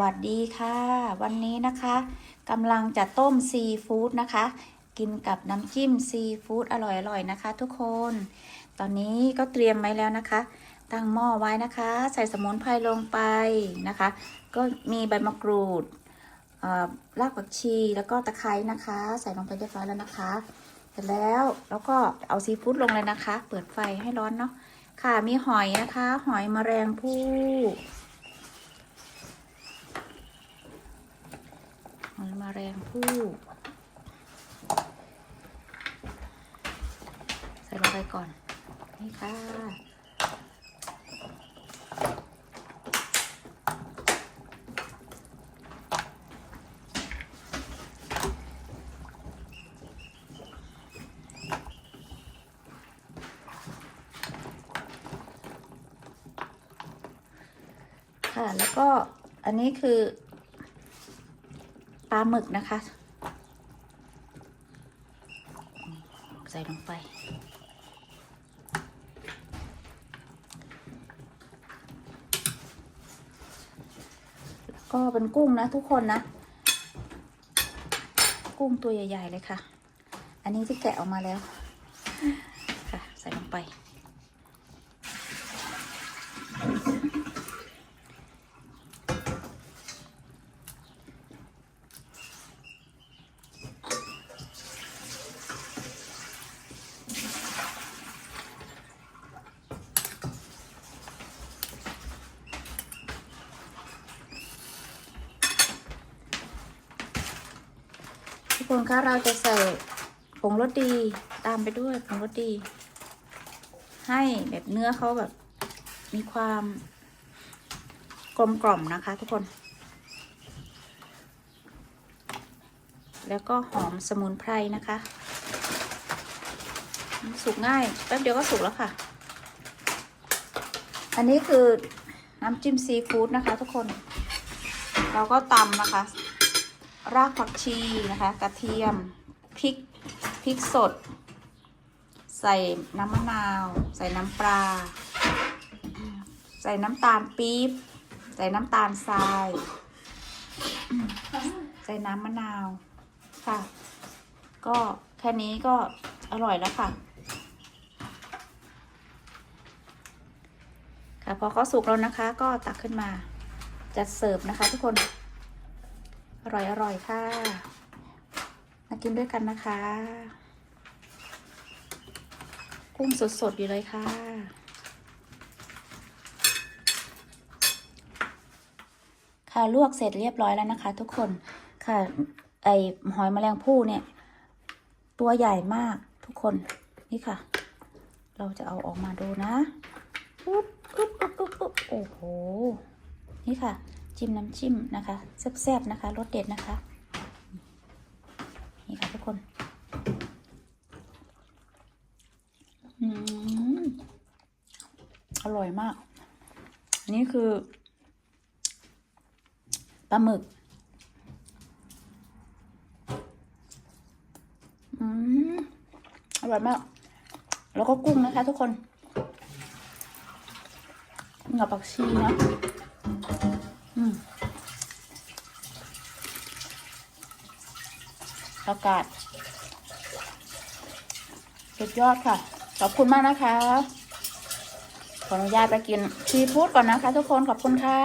วัสดีค่ะ วันนี้นะคะกำลังจะต้มซีฟู้ดนะคะ กินกับน้ำจิ้มซีฟู้ดอร่อยๆนะคะ ทุกคน ตอนนี้ก็เตรียมไว้แล้วนะคะ ตั้งหม้อไว้นะคะ ใส่สมุนไพรลงไปนะคะ ก็มีใบมะกรูดเอ่อรากผักชีแล้วก็ตะไคร้นะคะ ใส่ลงไปเรียบร้อยแล้วนะคะ เสร็จแล้วแล้วก็เอาซีฟู้ดลงเลยนะคะ เปิดไฟให้ร้อนเนาะค่ะมีหอยนะคะ หอยแมลงภู่ หอย แมลงภู่ใส่ลงไปก่อน นี่ค่ะ ค่ะ แล้วก็อันนี้คือ ปลาหมึกนะคะ ใส่ลงไป แล้วก็เป็นกุ้งนะทุกคนนะ กุ้งตัวใหญ่ ๆ เลยค่ะ อันนี้ที่แกะออกมาแล้ว ค่ะ ใส่ลงไป คนคะเราจะใส่ผงรสดีตามไปด้วยผงรสดี ให้แบบเนื้อเขาแบบ มีความกลมกล่อมนะคะ ทุกคน แล้วก็หอมสมุนไพรนะคะ สุกง่าย แป๊บเดียวก็สุกแล้วค่ะ อันนี้คือน้ำจิ้มซีฟู้ดนะคะ ทุกคน เราก็ตำนะคะ รากผักชีนะคะ กระเทียมพริกพริกสด ใส่น้ำมะนาว ใส่น้ำปลา ใส่น้ำตาลปี๊บ ใส่น้ำตาลทราย ใส่น้ำมะนาวค่ะ ก็แค่นี้ก็อร่อยแล้วค่ะ ค่ะพอเขาสุกแล้วนะคะ ก็ตักขึ้นมาจัดเสิร์ฟนะคะทุกคน อร่อยอร่อยค่ะ มากินด้วยกันนะคะ กุ้งสดๆอยู่เลยค่ะ ค่ะลวกเสร็จเรียบร้อยแล้วนะคะ ทุกคนค่ะไอหอยแมลงภู่เนี่ย ตัวใหญ่มากทุกคนนี่ค่ะ เราจะเอาออกมาดูนะปุ๊บปุ๊บปุ๊บปุ๊บปุ๊บโอ้โหนี่ค่ะ จิ้มน้ำจิ้มนะคะแซ่บๆนะคะรสเด็ดนะคะ นี่ค่ะทุกคนอร่อยมาก อันนี้คือปลาหมึก อืม อร่อยมาก แล้วก็กุ้งนะคะทุกคนกุ้งกับผักชีเนาะ อืม อากาศสุดยอดค่ะ ขอบคุณมากนะคะ ขออนุญาตไปกินซีฟู้ดก่อนนะคะ ทุกคนขอบคุณค่ะ